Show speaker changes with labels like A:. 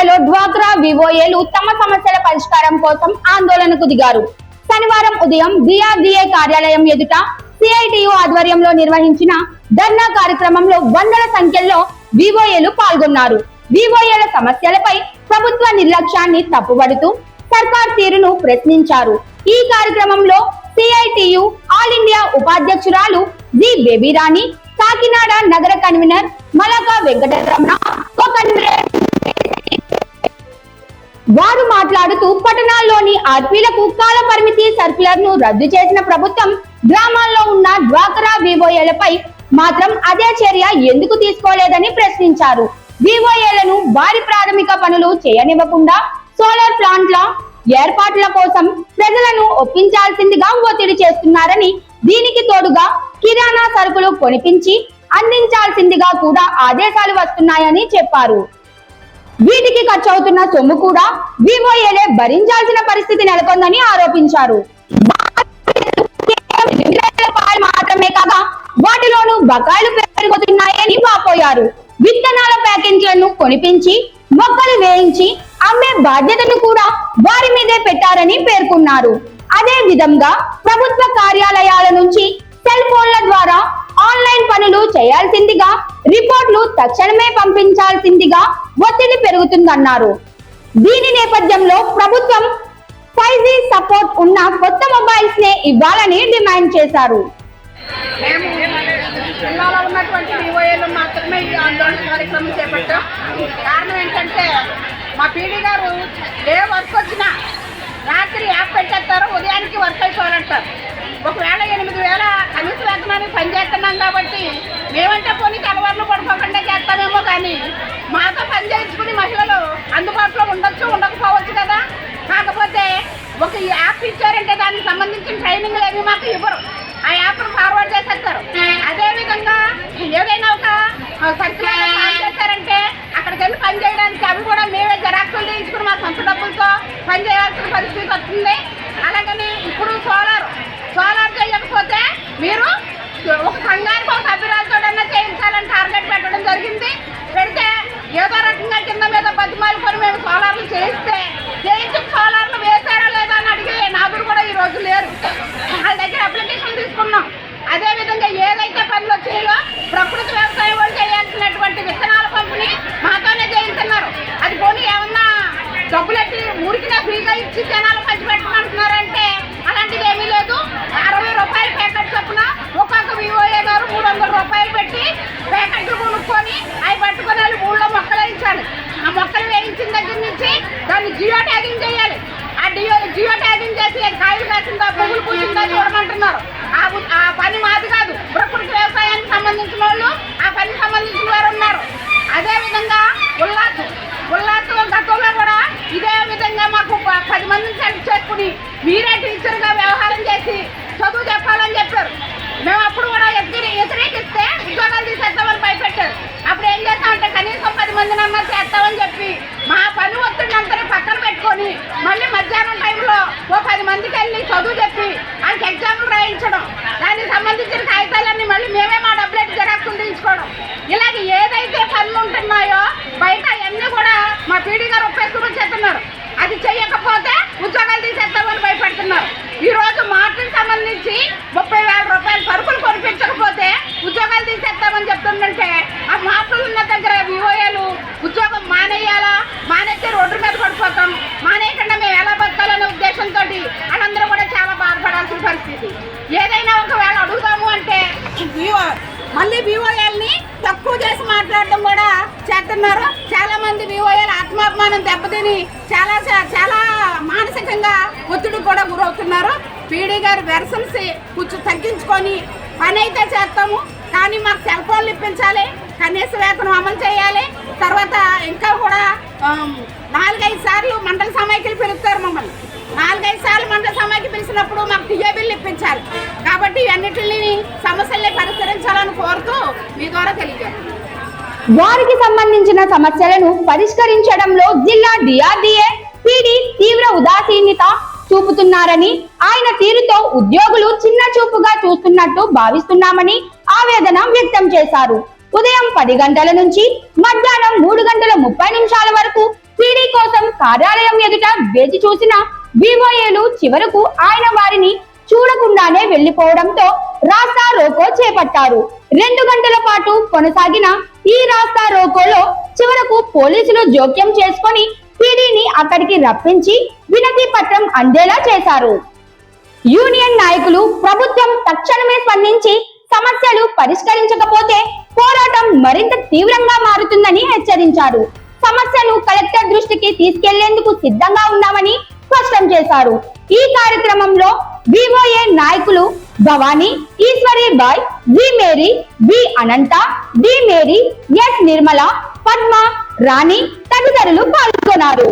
A: పెనుగొండలో డ్వాక్రా వివోఏలు తమ సమస్యల పరిష్కారం కోసం ఆందోళనకు దిగారు. శనివారం ఉదయం డిఆర్డిఏ కార్యాలయం ఎదుట సిఐటియు ఆధ్వర్యంలో నిర్వహించిన ధర్నా కార్యక్రమంలో వందల సంఖ్యలో వివోఏలు పాల్గొన్నారు. వివోఏల సమస్యలపై ప్రభుత్వ నిర్లక్ష్యాన్ని తప్పుబడుతూ సర్కార్ తీరును ప్రశ్నించారు. ఈ కార్యక్రమంలో సిఐటియు ఆల్ ఇండియా ఉపాధ్యక్షురాలు జి బేబీరాణి కాకినాడ నగర కన్వీనర్ మలకా వెంకటరమణ కన్వీనర్ వారు మాట్లాడుతూ పట్టణాల్లోని ఆర్పీలకు కాల పరిమితి సర్క్యులర్ను రద్దు చేసిన ప్రభుత్వం గ్రామాల్లో ఉన్న డ్వాక్రా వివోఏలపై మాత్రం అదే చర్య ఎందుకు తీసుకోలేదని ప్రశ్నించారు. వివోఏలను వారి ప్రాథమిక పనులు చేయనివ్వకుండా సోలార్ ప్లాంట్ల ఏర్పాట్ల కోసం ప్రజలను ఒప్పించాల్సిందిగా ఒత్తిడి చేస్తున్నారని దీనికి తోడుగా కిరాణా సరుకులు కొనిపించి అందించాల్సిందిగా కూడా ఆదేశాలు వస్తున్నాయని చెప్పారు. వీటికి ఖర్చు అవుతున్న సొమ్ము కూడా వివోఏలే భరించాల్సిన పరిస్థితి నెలకొందని ఆరోపించారు. మాత్రమే కాక వాటిలోనూ బకాయిలు పెరుగుతున్నాయని వాపోయారు. విత్తనాల ప్యాకెట్లను కొనిపించి మొక్కలు వేయించి అమ్మే బాధ్యతను కూడా వారి మీదే పెట్టారని పేర్కొన్నారు. అదే విధంగా ప్రభుత్వ కార్యాలయాల నుంచి పనులు చేయాల్సిందిగా రిపోర్ట్లు తక్షణమే పంపించాల్సిందిగా ఒత్తిడి పెరుగుతుందన్నారు. దీని నేపథ్యంలో ప్రభుత్వం ఫైవ్ జీ సపోర్ట్ ఉన్న కొత్త మొబైల్స్ నే ఇవ్వాలని డిమాండ్ చేశారు.
B: జిల్లాలో ఉన్నటువంటి వివోఏలు మాత్రమే ఈ ఆందోళన కార్యక్రమం చేపట్టాం. కారణం ఏంటంటే మా పీడీ గారు ఏ వర్క్ వచ్చినా రాత్రి యాప్ పెట్టేస్తారు ఉదయానికి వర్క్ అయిపోవాలంటారు. ఒకవేళ ఎనిమిది వేల కనీస వేతనానికి పనిచేస్తున్నాం కాబట్టి మేమంటే పోనీ తెల్లవారులు పడుకోకుండా చేస్తామేమో కానీ మాతో పని మహిళలు అందుబాటులో ఉండొచ్చు ఉండకపోవచ్చు కదా? కాకపోతే ఒక యాప్ ఇచ్చారంటే దానికి సంబంధించిన ట్రైనింగ్లు ఏమి మాకు ఇవ్వరు. ఆ యాప్ను ఫార్వర్డ్ చేసేస్తారు. అదేవిధంగా ఏదైనా ఒక సర్క్యులర్ పాస్ అక్కడికి వెళ్ళి పని చేయడానికి అవి కూడా మేమే జరాక్సులు చేయించుకుని మా సొంత డబ్బులతో పని చేయాల్సిన పరిస్థితి వస్తుంది. అలాగని ఇప్పుడు సోలార్ సోలార్ చేయకపోతే మీరు ఒక సంఘానికి ఒక సభ్యురాలతోటన్నా చేయించాలని టార్గెట్ పెట్టడం జరిగింది. పెడితే ఏదో రకంగా కింద మీద బతిమాలు కొని మేము సోలార్లు చేయిస్తే చేయించి సోలార్లు వేశారా లేదా అని అడిగి నాగురు కూడా ఈ రోజు లేరు. వాళ్ళ దగ్గర అప్లికేషన్ తీసుకున్నాం. అదేవిధంగా ఏదైతే పనులు వచ్చినాయో ప్రకృతి వ్యవసాయం వాళ్ళు చేయాల్సినటువంటి విత్తనాల పంపిణీ మాతోనే చేయించున్నారు. అది పోనీ ఏమన్నా డబ్బులెట్టి ఊరికినా ఫ్రీగా ఇచ్చి జనాలు పంచి పెట్టమంటున్నారంటే అలాంటిది ఏమీ లేదు అరవై రూపాయల ప్యాకెట్ చొప్పున ఒక్కొక్క వివోఏ గారు మూడు వందల రూపాయలు పెట్టి ప్యాకెట్లు కొనుక్కొని అవి పట్టుకొని వెళ్ళి ఊళ్ళో మొక్కలు వేయించాలి ఆ మొక్కలు వేయించిన దగ్గర నుంచి దాన్ని జియో ట్యాగింగ్ చేయాలి. ఆ జియో జియో ట్యాగింగ్ చేసి కాయలు కాసిందా పువ్వులు పూసిందా చూడమంటున్నారు. ఆ ఆ పని మాది కాదు. ప్రకృతి వ్యవసాయానికి సంబంధించిన వాళ్ళు ఆ పనికి సంబంధించిన వారు ఉన్నారు అదే విధంగా ఉల్లాస్ ఉల్లాస్ గతంలో కూడా ఇదే విధంగా మాకు ప- పది మందిని సెలెక్ట్ చేసుకుని మీరే టీచర్గా వ్యవహారం చేసి చదువు చెప్పాలని చెప్పారు మేము అప్పుడు కూడా వ్యతిరే వ్యతిరేకిస్తే ఉద్యోగాలు తీసేస్తామని భయపెట్టారు అప్పుడు ఏం చేస్తామంటే కనీసం పది మందిని అన్నా చేస్తామని చెప్పి మా పని ఒత్తిడి అంతా పక్కన పెట్టుకొని మళ్ళీ మధ్యాహ్నం టైంలో ఓ పది మందికి వెళ్ళి చదువు చెప్పి వాళ్ళకి ఎగ్జామ్లు రాయించడం దానికి సంబంధించిన కాగితాలన్నీ మళ్ళీ మేమే మా డబ్బులెట్టి జెరాక్స్ తీయించుకోవడం ఇలాగ ఏదైతే పనులు ఉంటున్నాయో బయట అవన్నీ కూడా మా పీడీ గారు ఒప్పేసుకుని చేస్తున్నారు అది చెయ్యకపోతే ఉద్యోగాలు తీసేస్తామని భయపెడుతున్నారు ఈ రోజు మార్టికి సంబంధించి ముప్పై వేల రూపాయల సరుకులు కొనిపించకపోతే ఉద్యోగాలు తీసేస్తామని చెప్తుందంటే ఆ మార్పులు ఉన్న దగ్గర వివోఏలు ఉద్యోగం మానేయాలా మానేస్తే రోడ్డు మీద పడిపోతాం మానేయకుండా మేము ఎలా బతకాలనే ఉద్దేశంతో వాళ్ళందరూ కూడా చాలా బాధపడాల్సిన పరిస్థితి ఏదైనా ఒకవేళ అడుగుతాము అంటే బీఓ మళ్ళీ బీఓఎల్ని తక్కువ చేసి మాట్లాడడం కూడా చేస్తున్నారు. చాలా మంది వివోఎల్ ఆత్మాభిమానం దెబ్బతిని చాలా చాలా మానసికంగా ఒత్తిడి కూడా గురవుతున్నారు. పీడీ గారి వెర్సన్స్ కొంచెం తగ్గించుకొని పని అయితే చేస్తాము. కానీ మాకు సెల్ ఫోన్లు ఇప్పించాలి కనీస వేతనం అమలు చేయాలి. తర్వాత ఇంకా కూడా నాలుగైదు సార్లు మండల సమైక్యలు పిలుస్తారు మమ్మల్ని. నాలుగైదు సార్లు మండల సమైక్య పిలిచినప్పుడు మాకు టీఏ బిల్లు ఇప్పించాలి కాబట్టి ఇవన్నిటిని సమస్యల్ని పరిష్కరించాలని కోరుతూ మీ ద్వారా తెలియజేస్తాను
A: వారికి సంబంధించిన సమస్యలను పరిష్కరించడంలో జిల్లా డిఆర్డీఏ పిడి తీవ్ర ఉదాసీనత చూపుతున్నారని ఆయన తీరుతో ఉద్యోగులు చిన్న చూపుగా చూస్తున్నట్టు భావిస్తున్నామని ఆవేదన వ్యక్తం చేశారు. ఉదయం పది గంటల నుంచి మధ్యాహ్నం మూడు గంటల ముప్పై నిమిషాల వరకు పీడీ కోసం కార్యాలయం ఎదుట వేచి చూసిన బీఓఏలు చివరకు ఆయన వారిని చూడకుండానే వెళ్ళిపోవడంతో రాస్తా రోకో చేపట్టారు. రెండు గంటల పాటు కొనసాగిన ఈ రాస్తా రోకోలో చివరకు పోలీసులు జోక్యం చేసుకొని పీడీని అక్కడికి రప్పించి వినతి పత్రం అందేలా చేశారు. యూనియన్ నాయకులు ప్రభుత్వం తక్షణమే స్పందించి సమస్యలు పరిష్కరించకపోతే పోరాటం మరింత తీవ్రంగా మారుతుందని హెచ్చరించారు. సమస్యను కలెక్టర్ దృష్టికి తీసుకెళ్ళేందుకు సిద్ధంగా ఉన్నామని స్పష్టం చేశారు. ఈ కార్యక్రమంలో వివోఏ నాయకులు Bhavani Eswari Bai V Mary V Anantha D Mary S Nirmala Padma Rani తదితరులు పాల్గొన్నారు.